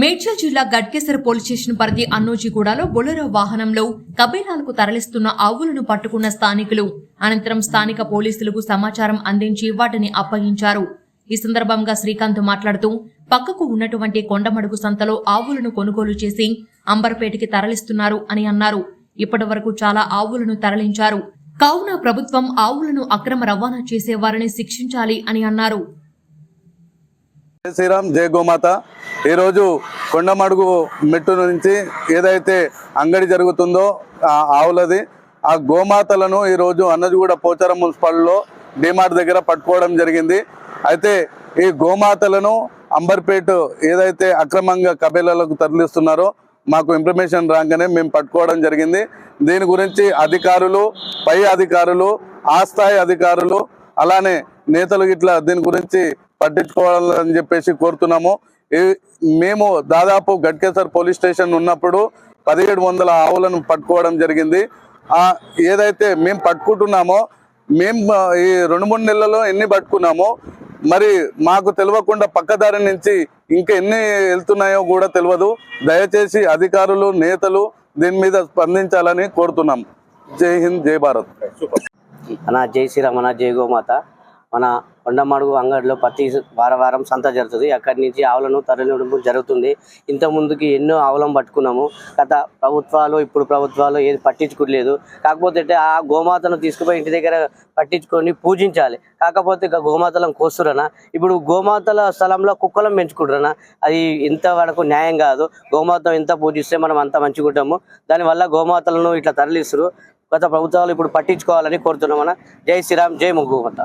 మేడ్చల్ జిల్లా Ghatkesar police station పరిధి అన్నోజిగూడలో Bolero వాహనంలో కబేలాలకు తరలిస్తున్న ఆవులను పట్టుకున్న స్థానికులు. అనంతరం స్థానిక పోలీసులకు సమాచారం అందించి వాటిని అప్పగించారు. ఈ సందర్భంగా శ్రీకాంత్ మాట్లాడుతూ పక్కకు ఉన్నటువంటి కొండమడుగు సంతలో ఆవులను కొనుగోలు చేసి అంబర్పేటకి తరలిస్తున్నారు అని అన్నారు. ఇప్పటి వరకు చాలా ఆవులను తరలించారు. కావున ప్రభుత్వం ఆవులను అక్రమ రవాణా చేసే వారిని శిక్షించాలి అని అన్నారు. జై శ్రీరామ్ జై గోమాత. ఈరోజు కొండమడుగు మెట్టు నుంచి ఏదైతే అంగడి జరుగుతుందో ఆ ఆవులది ఆ గోమాతలను ఈరోజు అన్నదిగూడ పోచారం మున్సిపాలిటీలో డిమార్ట్ దగ్గర పట్టుకోవడం జరిగింది. అయితే ఈ గోమాతలను అంబర్పేట ఏదైతే అక్రమంగా కబేలాలకు తరలిస్తున్నారో మాకు ఇన్ఫర్మేషన్ రాగానే మేము పట్టుకోవడం జరిగింది. దీని గురించి అధికారులు పై అధికారులు ఆ స్థాయి అధికారులు అలానే నేతలు ఇట్లా దీని గురించి పట్టించుకోవాలని చెప్పేసి కోరుతున్నాము. ఈ- మేము దాదాపు గట్కేసర్ పోలీస్ స్టేషన్ ఉన్నప్పుడు పదిహేడు వందల ఆవులను పట్టుకోవడం జరిగింది. ఏదైతే మేము పట్టుకుంటున్నామో మేము ఈ రెండు మూడు నెలల్లో ఎన్ని పట్టుకున్నామో మరి మాకు తెలియకుండా పక్కదారి నుంచి ఇంకా ఎన్ని వెళ్తున్నాయో కూడా తెలియదు. దయచేసి అధికారులు నేతలు దీని మీద స్పందించాలని కోరుతున్నాం. జై హింద్ జై భారత్. మన జై శ్రీరామ్ మన జై గోమాత. మన కొండమడుగు అంగడిలో ప్రతి వారం వారం సంత జరుగుతుంది. అక్కడి నుంచి ఆవులను తరలించడం జరుగుతుంది. ఇంత ముందుకి ఎన్నో ఆవులను పట్టుకున్నాము. గత ప్రభుత్వాలు ఇప్పుడు ప్రభుత్వాలు ఏది పట్టించుకోలేదు. కాకపోతే ఆ గోమాతను తీసుకుపోయి ఇంటి దగ్గర పట్టించుకొని పూజించాలి. కాకపోతే ఇక గోమాతలను కోస్తురనా ఇప్పుడు గోమాతల స్థలంలో కుక్కలను పెంచుకుంటారనా. అది ఇంత వరకు న్యాయం కాదు. గోమాతను ఎంత పూజిస్తే మనం అంత మంచిగుంటాము దానివల్ల గోమాతలను ఇట్లా తరలిస్తారు. గత ప్రభుత్వాలు ఇప్పుడు పట్టించుకోవాలని కోరుతున్నామన్నా జై శ్రీరామ్ జై ముగ్గుమత